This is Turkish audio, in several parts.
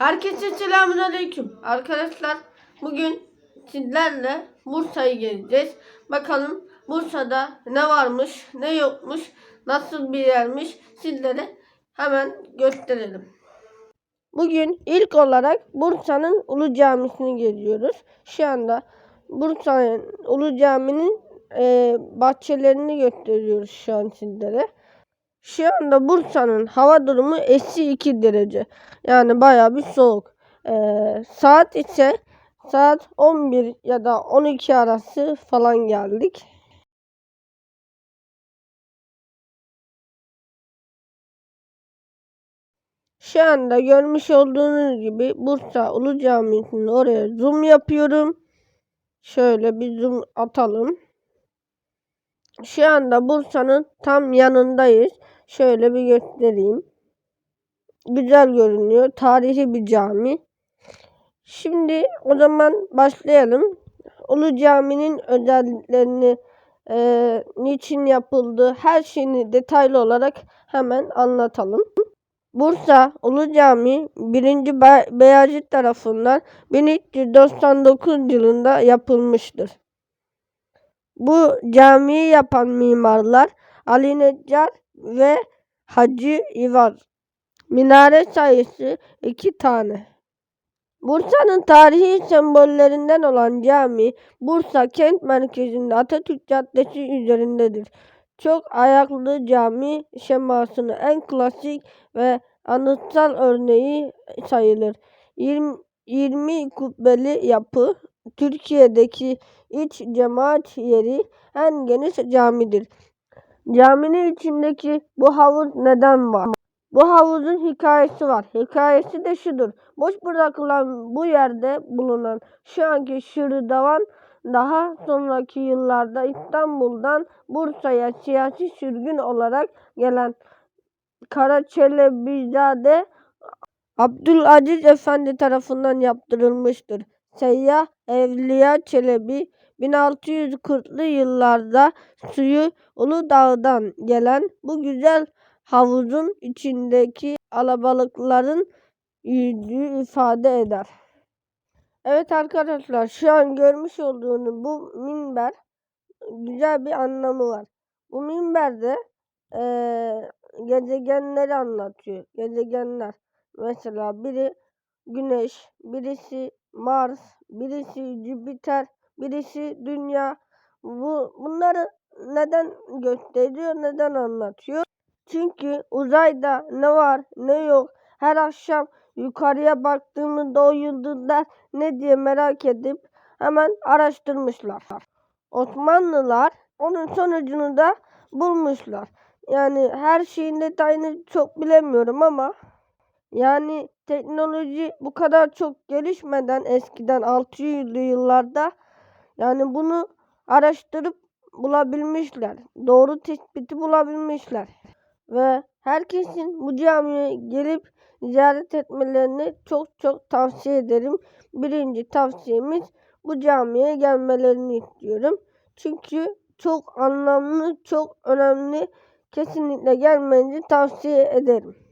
Herkese selamünaleyküm. Arkadaşlar bugün sizlerle Bursa'yı gezeceğiz. Bakalım Bursa'da ne varmış, ne yokmuş, nasıl bir yermiş sizlere hemen gösterelim. Bugün ilk olarak Bursa'nın Ulu Camisi'ni geziyoruz. Şu anda Bursa'nın Ulu Cami'nin e, bahçelerini gösteriyoruz şu an sizlere. Şu anda Bursa'nın hava durumu eksi 2 derece. Yani bayağı bir soğuk. Ee, saat ise saat 11 ya da 12 arası falan geldik. Şu anda görmüş olduğunuz gibi Bursa Ulu Camii'nin oraya zoom yapıyorum. Şöyle bir zoom atalım. Şu anda Bursa'nın tam yanındayız. Şöyle bir göstereyim. Güzel görünüyor. Tarihi bir cami. Şimdi o zaman başlayalım. Ulu Cami'nin özelliklerini, e, niçin yapıldığı her şeyini detaylı olarak hemen anlatalım. Bursa Ulu Cami 1. Be Beyazıt tarafından 1399 yılında yapılmıştır. Bu camiyi yapan mimarlar Ali Neccar ve Hacı İvar. Minare sayısı iki tane. Bursa'nın tarihi sembollerinden olan cami, Bursa kent merkezinde Atatürk Caddesi üzerindedir. Çok ayaklı cami şemasının en klasik ve anıtsal örneği sayılır. 20, 20 kubbeli yapı, Türkiye'deki iç cemaat yeri en geniş camidir. Caminin içindeki bu havuz neden var? Bu havuzun hikayesi var. Hikayesi de şudur. Boş bırakılan bu yerde bulunan şu anki Şırdavan daha sonraki yıllarda İstanbul'dan Bursa'ya siyasi sürgün olarak gelen Karaçelebizade Abdülaziz Efendi tarafından yaptırılmıştır. Seyyah Evliya Çelebi 1640'lı yıllarda suyu Uludağ'dan gelen bu güzel havuzun içindeki alabalıkların yüzdüğü ifade eder. Evet arkadaşlar şu an görmüş olduğunuz bu minber güzel bir anlamı var. Bu minberde eee gezegenleri anlatıyor. Gezegenler. Mesela biri Güneş, birisi Mars, birisi Jüpiter, birisi Dünya. Bu bunları neden gösteriyor, neden anlatıyor? Çünkü uzayda ne var, ne yok. Her akşam yukarıya baktığımızda o yıldızlar ne diye merak edip hemen araştırmışlar. Osmanlılar onun sonucunu da bulmuşlar. Yani her şeyin detayını çok bilemiyorum ama yani teknoloji bu kadar çok gelişmeden eskiden 600'lü yıllarda yani bunu araştırıp bulabilmişler. Doğru tespiti bulabilmişler. Ve herkesin bu camiye gelip ziyaret etmelerini çok çok tavsiye ederim. Birinci tavsiyemiz bu camiye gelmelerini istiyorum. Çünkü çok anlamlı, çok önemli. Kesinlikle gelmenizi tavsiye ederim.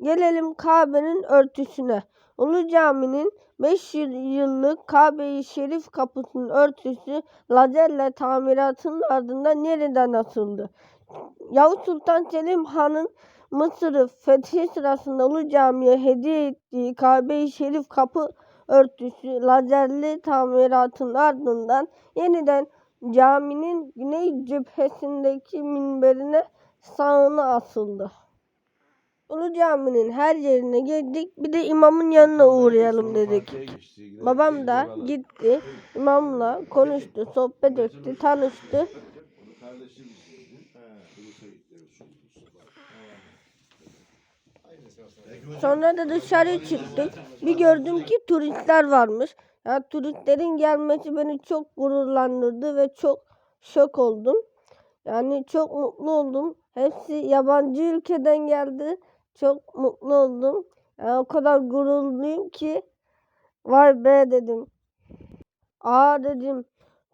Gelelim Kabe'nin örtüsüne. Ulu Cami'nin 5 yıllık Kabe-i Şerif kapısının örtüsü lazerle tamiratının ardından yeniden asıldı. Yavuz Sultan Selim Han'ın Mısır'ı fethi sırasında Ulu Cami'ye hediye ettiği Kabe-i Şerif kapı örtüsü lazerli tamiratın ardından yeniden caminin güney cephesindeki minberine sağına asıldı. Ulu Cami'nin her yerine geldik. Bir de imamın yanına uğrayalım dedik. Babam da gitti. imamla konuştu, sohbet etti, tanıştı. Sonra da dışarı çıktık. Bir gördüm ki turistler varmış. Ya turistlerin gelmesi beni çok gururlandırdı ve çok şok oldum. Yani çok mutlu oldum. Hepsi yabancı ülkeden geldi. Çok mutlu oldum. Yani o kadar gururluyum ki vay be dedim. Aa dedim.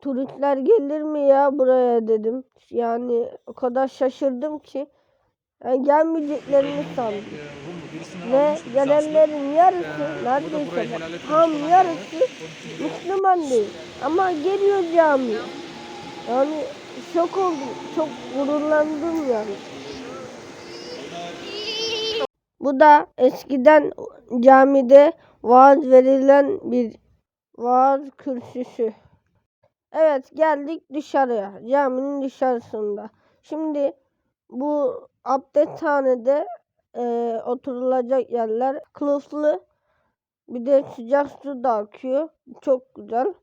Turistler gelir mi ya buraya dedim. Yani o kadar şaşırdım ki. Yani gelmeyeceklerini sandım. Ve gelenlerin yarısı neredeyse tam yarısı Müslüman değil. Ama geliyor camiye. Yani şok oldum. Çok gururlandım yani. Bu da eskiden camide vaaz verilen bir vaaz kürsüsü. Evet geldik dışarıya. Caminin dışarısında. Şimdi bu abdesthanede e, oturulacak yerler kılıflı. Bir de sıcak su da akıyor. Çok güzel.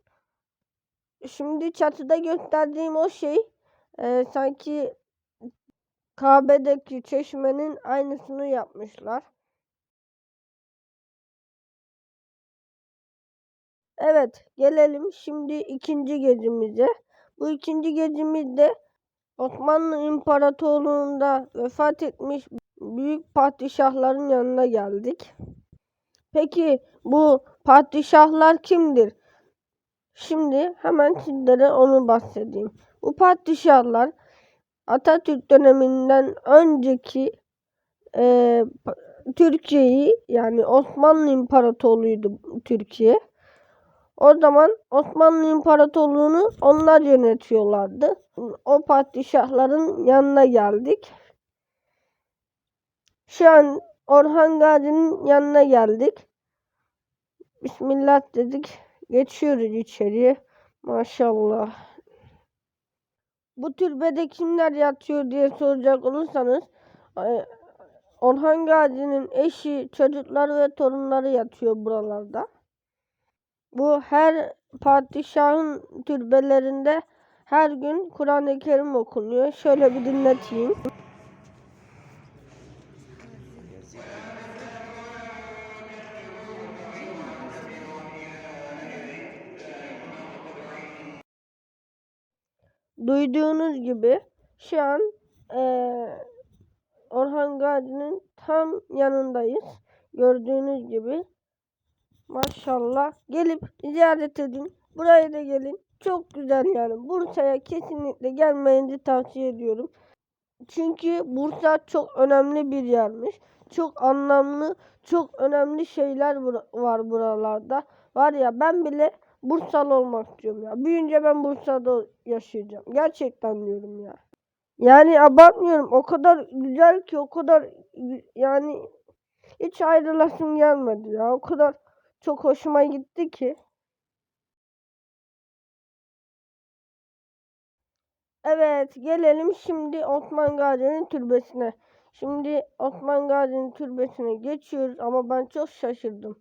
Şimdi çatıda gösterdiğim o şey e, sanki Kabe'deki çeşmenin aynısını yapmışlar. Evet, gelelim şimdi ikinci gecemize. Bu ikinci gecemizde Osmanlı İmparatorluğu'nda vefat etmiş büyük padişahların yanına geldik. Peki bu padişahlar kimdir? Şimdi hemen sizlere onu bahsedeyim. Bu padişahlar Atatürk döneminden önceki e, Türkiye'yi yani Osmanlı İmparatorluğu'ydu Türkiye. O zaman Osmanlı İmparatorluğu'nu onlar yönetiyorlardı. O padişahların yanına geldik. Şu an Orhan Gazi'nin yanına geldik. Bismillah dedik. Geçiyoruz içeriye. Maşallah. Bu türbede kimler yatıyor diye soracak olursanız e, Orhan Gazi'nin eşi, çocukları ve torunları yatıyor buralarda. Bu her padişahın türbelerinde her gün Kur'an-ı Kerim okunuyor. Şöyle bir dinleteyim. Duyduğunuz gibi şu an eee, Orhan Gazi'nin tam yanındayız. Gördüğünüz gibi maşallah gelip ziyaret edin. Buraya da gelin. Çok güzel yani. Bursa'ya kesinlikle gelmenizi tavsiye ediyorum. Çünkü Bursa çok önemli bir yermiş. Çok anlamlı, çok önemli şeyler var buralarda. Var ya ben bile Bursalı olmak istiyorum ya. Büyünce ben Bursa'da yaşayacağım. Gerçekten diyorum ya. Yani abartmıyorum. O kadar güzel ki o kadar yani hiç ayrılasım gelmedi ya. O kadar çok hoşuma gitti ki. Evet, gelelim şimdi Osman Gazi'nin türbesine. Şimdi Osman Gazi'nin türbesine geçiyoruz ama ben çok şaşırdım.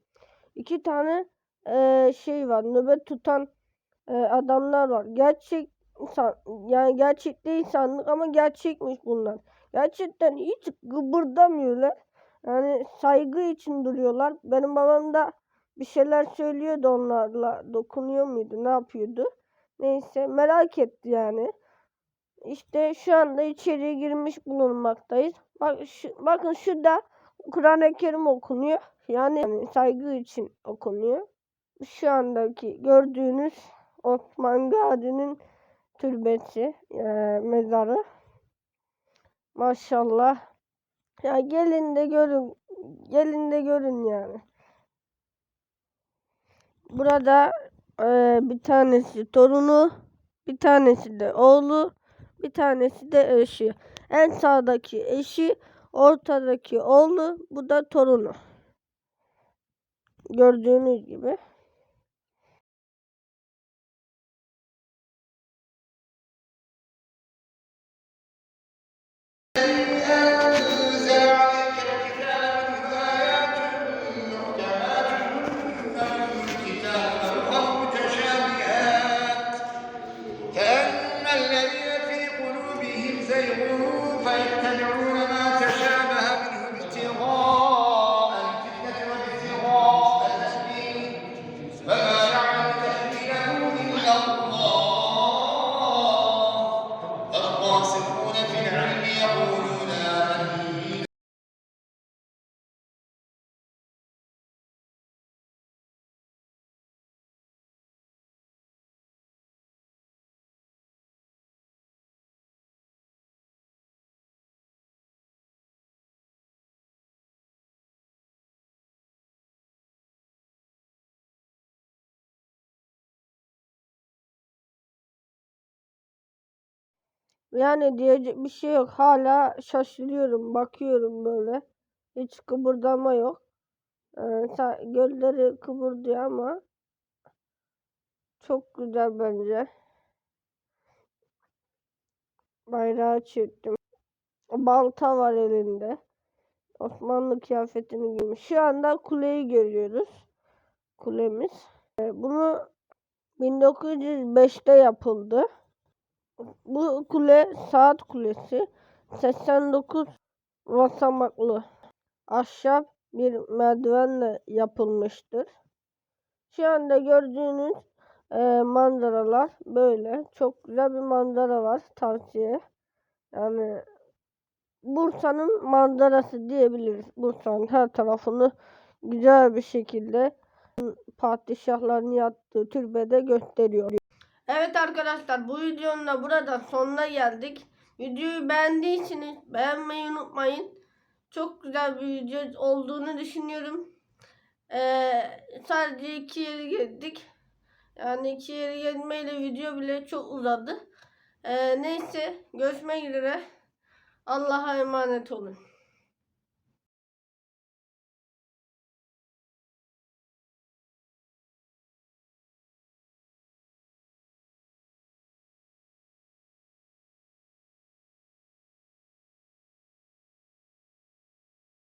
İki tane eee, şey var, nöbet tutan eee, adamlar var. Gerçek san, yani gerçek değil sandık ama gerçekmiş bunlar. Gerçekten hiç gıbırdamıyorlar. Yani saygı için duruyorlar. Benim babam da bir şeyler söylüyordu onlarla. Dokunuyor muydu, ne yapıyordu? Neyse merak etti yani. İşte şu anda içeriye girmiş bulunmaktayız. Bak, şu, bakın şurada Kur'an-ı Kerim okunuyor. Yani saygı için okunuyor. Şu andaki gördüğünüz Osman Gazi'nin türbesi, e, mezarı. Maşallah. Ya gelin de görün. Gelin de görün yani. Burada e, bir tanesi torunu, bir tanesi de oğlu, bir tanesi de eşi. En sağdaki eşi, ortadaki oğlu, bu da torunu. Gördüğünüz gibi. Yani diyecek bir şey yok. Hala şaşırıyorum. Bakıyorum böyle. Hiç kıpırdama yok. Ee, gölleri kıpırdıyor ama çok güzel bence. Bayrağı çektim. Balta var elinde. Osmanlı kıyafetini giymiş. Şu anda kuleyi görüyoruz. Kulemiz. Ee, Bunu 1905'te yapıldı. Bu kule saat kulesi. 89 basamaklı ahşap bir merdivenle yapılmıştır. Şu anda gördüğünüz e, manzaralar böyle. Çok güzel bir manzara var tavsiye. Yani Bursa'nın manzarası diyebiliriz. Bursa'nın her tarafını güzel bir şekilde padişahların yattığı türbede gösteriyor. Evet arkadaşlar bu videonun da burada sonuna geldik. Videoyu beğendiyseniz beğenmeyi unutmayın. Çok güzel bir video olduğunu düşünüyorum. Ee, sadece iki yeri gezdik. Yani iki yeri gezmeyle video bile çok uzadı. Ee, neyse görüşmek üzere. Allah'a emanet olun.